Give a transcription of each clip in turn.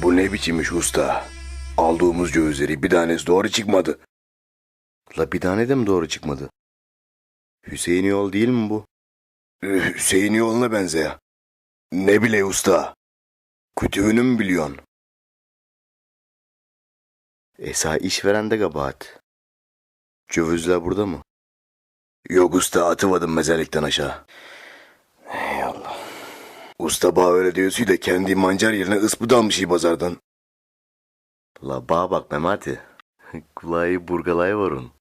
Bu ne biçim iş usta? Aldığımız gözleri bir tanesi doğru çıkmadı. La bir tane de mi doğru çıkmadı? Hüseyin yol değil mi bu? Ee, Hüseyin yoluna benzeyor. Ne bile usta? Kütüğünü mü biliyorsun? Esa işveren de kabahat. Cövüzler burada mı? Yok usta atıvadım mezarlıktan aşağı. Usta bana öyle diyorsun kendi mancar yerine ıspı almış iyi pazardan. La bağa bak Memati. Kulağı burgalay var onun.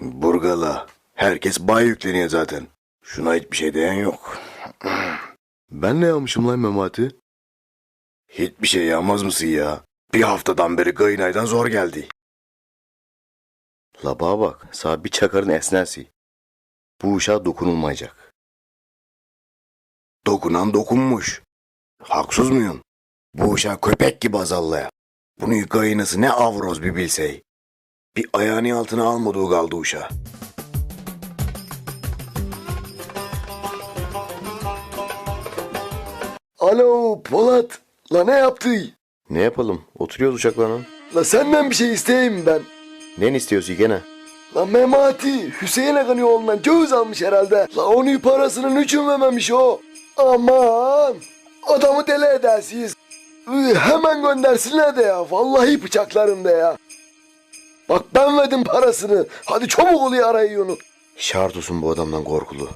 Burgala. Herkes bay yükleniyor zaten. Şuna hiçbir şey diyen yok. Ben ne yapmışım lan Memati? Hiçbir şey yapmaz mısın ya? Bir haftadan beri kayınaydan zor geldi. La bağa bak. Sağ bir çakarın esnersi. Bu uşağa dokunulmayacak. Dokunan dokunmuş. Haksız mıyım? Bu uşak köpek gibi azallaya. Bunu kayınası ne avroz bir bilsey. Bir ayağını altına almadığı kaldı uşağı. Alo Polat. La ne yaptı? Ne yapalım? Oturuyoruz uşakla La senden bir şey isteyeyim ben. Ne istiyorsun gene? La Memati Hüseyin Akan'ın oğlundan göz almış herhalde. La onun parasının üçün vermemiş o. Aman. Adamı deli edersiniz. Iı, Hemen göndersinler de ya. Vallahi bıçaklarım da ya. Bak ben verdim parasını. Hadi çabuk oluyor arayın onu. Şart olsun bu adamdan korkulu.